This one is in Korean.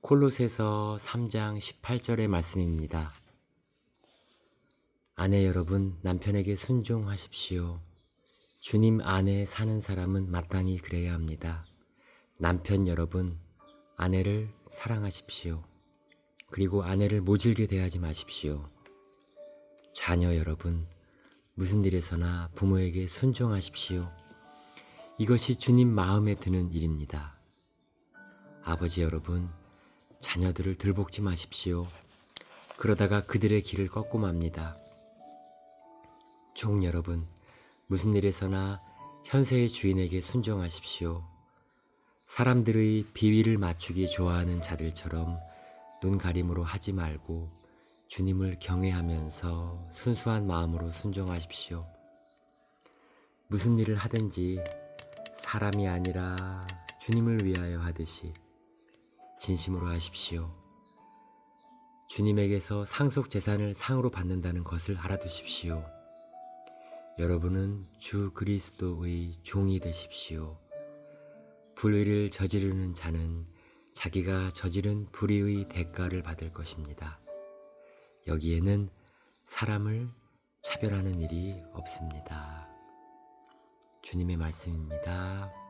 콜로새서 3장 18절의 말씀입니다. 아내 여러분, 남편에게 순종하십시오. 주님 안에 사는 사람은 마땅히 그래야 합니다. 남편 여러분, 아내를 사랑하십시오. 그리고 아내를 모질게 대하지 마십시오. 자녀 여러분, 무슨 일에서나 부모에게 순종하십시오. 이것이 주님 마음에 드는 일입니다. 아버지 여러분, 자녀들을 들볶지 마십시오. 그러다가 그들의 길을 꺾고 맙니다. 종 여러분, 무슨 일에서나 현세의 주인에게 순종하십시오. 사람들의 비위를 맞추기 좋아하는 자들처럼 눈 가림으로 하지 말고 주님을 경외하면서 순수한 마음으로 순종하십시오. 무슨 일을 하든지 사람이 아니라 주님을 위하여 하듯이 진심으로 하십시오. 주님에게서 상속 재산을 상으로 받는다는 것을 알아두십시오. 여러분은 주 그리스도의 종이 되십시오. 불의를 저지르는 자는 자기가 저지른 불의의 대가를 받을 것입니다. 여기에는 사람을 차별하는 일이 없습니다. 주님의 말씀입니다.